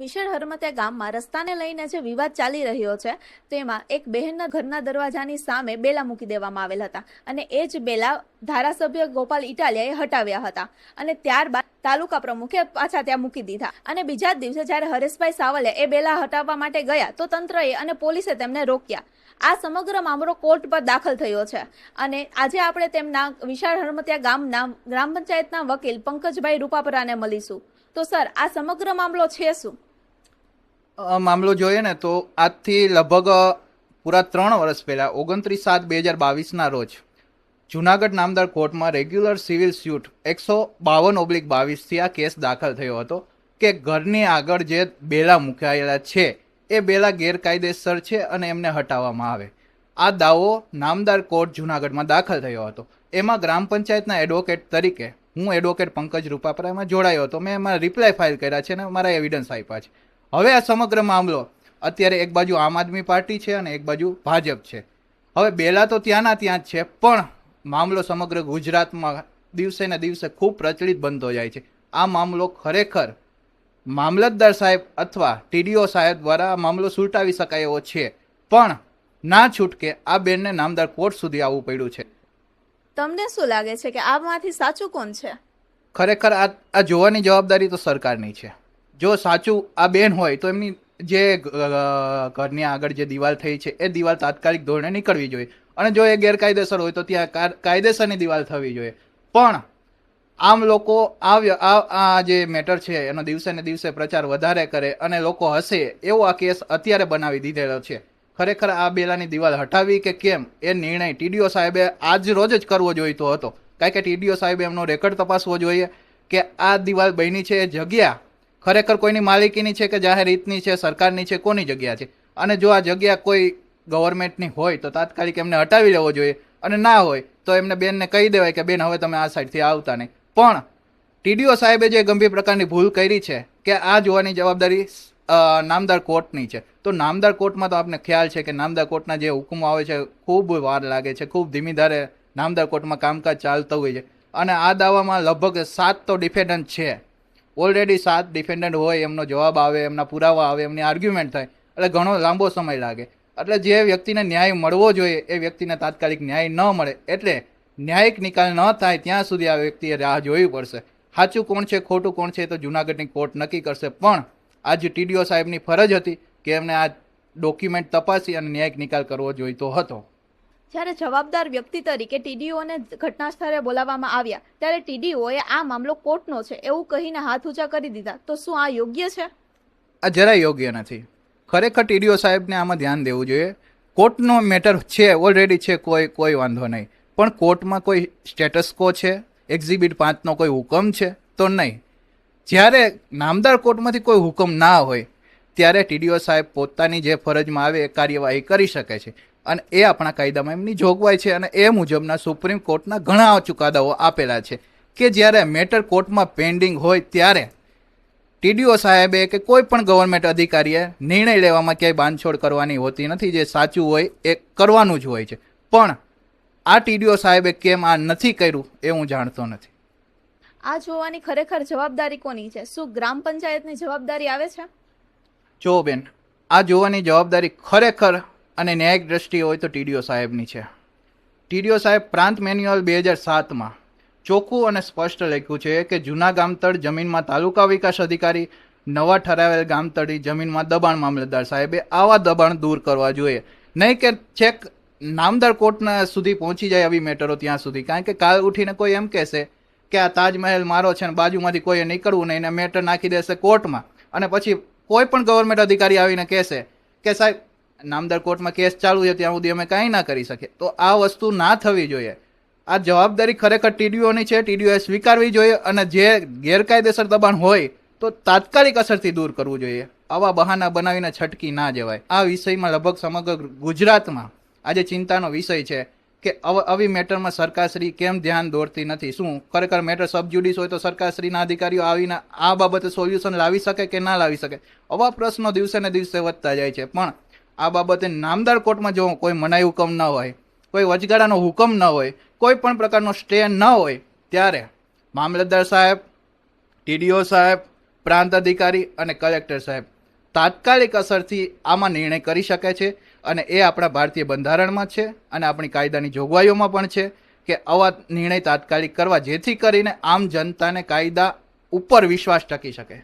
વિશાળ હરમતે ગામમાં રસ્તાને લઈને જે વિવાદ ચાલી રહ્યો છે તેમાં એક બહેનના ઘરના દરવાજાની સામે બેલા મૂકી દેવામાં આવેલ હતા અને એ જ બેલા ધારાસભ્ય ગોપાલ ઇટાલિયાએ હટાવ્યા હતા અને ત્યારબાદ તાલુકા પ્રમુખે પાછા ત્યાં મૂકી દીધા અને બીજા જ દિવસે જ્યારે હરેશભાઈ સાવલે એ બેલા હટાવવા માટે ગયા, તો તંત્રએ અને પોલીસે તેમને રોક્યા. આ સમગ્ર મામલો કોર્ટ પર દાખલ થયો છે અને આજે આપણે તેમના વિશાળ હરમતિયા ગામના ગ્રામ પંચાયતના વકીલ પંકજભાઈ રૂપાપરાને મળીશું. તો સર, આ સમગ્ર મામલો છે શું? મામલો જોઈએ ને તો આજથી લગભગ પૂરા ત્રણ વર્ષ પહેલાં, ઓગણત્રીસ સાત બે હજાર બાવીસના રોજ, જુનાગઢ નામદાર કોર્ટમાં રેગ્યુલર સિવિલ સ્યુટ એકસો બાવન ઓબ્લિક બાવીસથી આ કેસ દાખલ થયો હતો કે ઘરની આગળ જે બેલા મુકાયેલા છે, એ બેલા ગેરકાયદેસર છે અને એમને હટાવવામાં આવે. આ દાવો નામદાર કોર્ટ જુનાગઢમાં દાખલ થયો હતો. એમાં ગ્રામ પંચાયતના એડવોકેટ તરીકે હું એડવોકેટ પંકજ રૂપાપરામાં જોડાયો હતો. મેં એમાં રિપ્લાય ફાઇલ કર્યા છે અને મારા એવિડન્સ આપ્યા છે. હવે આ સમગ્ર મામલો અત્યારે એક બાજુ આમ આદમી પાર્ટી છે અને એક બાજુ ભાજપ છે. હવે બેલા તો ત્યાંના ત્યાં જ છે પણ મામલો સમગ્ર ગુજરાતમાં દિવસે ને દિવસે ખૂબ પ્રચલિત બનતો જાય છે. આ મામલો ખરેખર મામલતદાર સાહેબ અથવા ટીડીઓ સાહેબ દ્વારા આ મામલો સુલટાવી શકાય એવો છે. પણ ના છૂટકે આ બેનને નામદાર કોર્ટ સુધી આવવું પડ્યું છે. તમને શું લાગે છે કે આમાંથી સાચું કોણ છે? ખરેખર આ આ જોવાની જવાબદારી તો સરકારની છે. જો સાચું આ બેન હોય તો એમની જે ઘરની આગળ જે દિવાલ થઈ છે, એ દિવાલ તાત્કાલિક ધોરણે નીકળવી જોઈએ. અને જો એ ગેરકાયદેસર હોય તો ત્યાં કાયદેસરની દિવાલ થવી જોઈએ. પણ આમ લોકો આ આ જે મેટર છે, એનો દિવસે ને દિવસે પ્રચાર વધારે કરે અને લોકો હસે, એવો આ કેસ અત્યારે બનાવી દીધેલો છે. ખરેખર આ બેલાની દિવાલ હટાવી કે કેમ, એ નિર્ણય ટીડીઓ સાહેબે આજ રોજ જ કરવો જોઈતો હતો. કારણ કે ટીડીઓ સાહેબે એમનો રેકર્ડ તપાસવો જોઈએ કે આ દિવાલ બની છે એ જગ્યા ખરેખર કોઈની માલિકીની છે કે જાહેર હિતની છે, સરકારની છે, કોની જગ્યા છે? અને જો આ જગ્યા કોઈ ગવર્મેન્ટની હોય તો તાત્કાલિક એમને હટાવી લેવો જોઈએ. અને ના હોય તો એમને બેનને કહી દેવાય કે, બેન, હવે તમે આ સાઈડથી આવતા નહીં. પણ ટીડીઓ સાહેબે જે ગંભીર પ્રકારની ભૂલ કરી છે કે આ જોવાની જવાબદારી નામદાર કોર્ટની છે. તો નામદાર કોર્ટમાં તો આપને ખ્યાલ છે કે નામદાર કોર્ટના જે હુકમો આવે છે, ખૂબ વાર લાગે છે, ખૂબ ધીમી ધારે નામદાર કોર્ટમાં કામકાજ ચાલતું હોય છે. અને આ દાવામાં લગભગ સાત તો ડિફેન્ડન્ટ છે. ઓલરેડી સાત ડિફેન્ડન્ટ હોય, એમનો જવાબ આવે, એમના પુરાવા આવે, એમની આર્ગ્યુમેન્ટ થાય. એટલે ઘણો લાંબો સમય લાગે. એટલે જે વ્યક્તિને ન્યાય મળવો જોઈએ, એ વ્યક્તિને તાત્કાલિક ન્યાય ન મળે. એટલે ન્યાયિક નિકાલ ન થાય, ત્યાં સુધી આ વ્યક્તિએ રાહ જોવી પડશે. સાચું કોણ છે, ખોટું કોણ છે, એ તો જુનાગઢની કોર્ટ નક્કી કરશે. પણ આજ ટીડીઓ સાહેબની ફરજ હતી કે એમને આ ડોક્યુમેન્ટ તપાસી અને ન્યાયિક નિકાલ કરવો જોઈતો હતો. જ્યારે જવાબદાર વ્યક્તિ તરીકે ટીડીઓને ઘટના સ્થળે બોલાવવામાં આવ્યા, ત્યારે ટીડીઓએ આ મામલો કોર્ટનો છે એવું કહીને હાથ ઊંચા કરી દીધા. તો શું આ યોગ્ય છે? આ જરાય યોગ્ય નથી. ખરેખર ટીડીઓ સાહેબને આમાં ધ્યાન દેવું જોઈએ. કોર્ટનો મેટર છે, ઓલરેડી છે, કોઈ કોઈ વાંધો નહીં. પણ કોર્ટમાં કોઈ સ્ટેટસ કો છે, એક્ઝિબિટ પાંચનો કોઈ હુકમ છે, તો નહીં. જ્યારે નામદાર કોર્ટમાંથી કોઈ હુકમ ના હોય, ત્યારે ટીડીઓ સાહેબ પોતાની જે ફરજમાં આવે એ કાર્યવાહી કરી શકે છે. અને એ આપણા કાયદામાં એમની જોગવાઈ છે અને એ મુજબના સુપ્રીમ કોર્ટના ઘણા ચુકાદાઓ આપેલા છે કે જ્યારે મેટર કોર્ટમાં પેન્ડિંગ હોય ત્યારે ટીડીઓ સાહેબે કે કોઈ પણ ગવર્મેન્ટ અધિકારીએ નિર્ણય લેવામાં ક્યાંય બાંધછોડ કરવાની હોતી નથી જે સાચું હોય એ કરવાનું જ હોય છે. પણ આ ટીડીઓ સાહેબે કેમ આ નથી કર્યું એ હું જાણતો નથી. આ જોવાની ખરેખર જવાબદારી કોની છે? શું ગ્રામ પંચાયતની જવાબદારી આવે છે? જો બેન આ જોવાની જવાબદારી ખરેખર અને ન્યાયિક દ્રષ્ટિએ હોય તો ટીડીઓ સાહેબની છે. ટીડીઓ સાહેબ પ્રાંત મેન્યુઅલ બે હજાર સાતમાં ચોખ્ખું અને સ્પષ્ટ લખ્યું છે કે જૂના ગામતળ જમીનમાં તાલુકા વિકાસ અધિકારી નવા ઠરાવેલ ગામતળી જમીનમાં દબાણ મામલતદાર સાહેબે આવા દબાણ દૂર કરવા જોઈએ. નહીં કે છેક નામદાર કોર્ટના સુધી પહોંચી જાય આવી મેટરો ત્યાં સુધી. કારણ કે કાલ ઉઠીને કોઈ એમ કહેશે કે આ તાજમહેલ મારો છે ને બાજુમાંથી કોઈએ નીકળવું નહીં ને મેટર નાખી દેશે કોર્ટમાં. અને પછી કોઈ પણ ગવર્મેન્ટ અધિકારી આવીને કહેશે કે સાહેબ નામદાર કોર્ટમાં કેસ ચાલુ છે, ત્યાં સુધી અમે કાંઈ ના કરી શકીએ. તો આ વસ્તુ ના થવી જોઈએ. આ જવાબદારી ખરેખર ટીડીઓની છે, ટીડીઓએ સ્વીકારવી જોઈએ અને જે ગેરકાયદેસર દબાણ હોય, તો તાત્કાલિક અસરથી દૂર કરવું જોઈએ. આવા બહાના બનાવીને છટકી ના જવાય. આ વિષયમાં લગભગ સમગ્ર ગુજરાતમાં આજે ચિંતાનો વિષય છે કે આવ- મેટરમાં સરકારશ્રી કેમ ધ્યાન દોરતી નથી? શું ખરેખર મેટર સબજ્યુડિસ હોય તો સરકારશ્રીના અધિકારીઓ આવીને આ બાબતે સોલ્યુશન લાવી શકે કે ના લાવી શકે? આવા પ્રશ્નો દિવસે ને દિવસે વધતા જાય છે. પણ આ બાબતે નામદાર કોર્ટમાં જો કોઈ મનાઈ હુકમ ન હોય, કોઈ વચગાળાનો હુકમ ન હોય, કોઈ પણ પ્રકારનો સ્ટે ન હોય, ત્યારે મામલતદાર સાહેબ, ટીડીઓ સાહેબ, પ્રાંત અધિકારી અને કલેક્ટર સાહેબ તાત્કાલિક અસરથી આમાં નિર્ણય કરી શકે છે અને એ આપણા ભારતીય બંધારણમાં છે અને આપણી કાયદાની જોગવાઈઓમાં પણ છે કે આવા નિર્ણય તાત્કાલિક કરવા જેથી કરીને આમ જનતાને કાયદા ઉપર વિશ્વાસ ટકી શકે.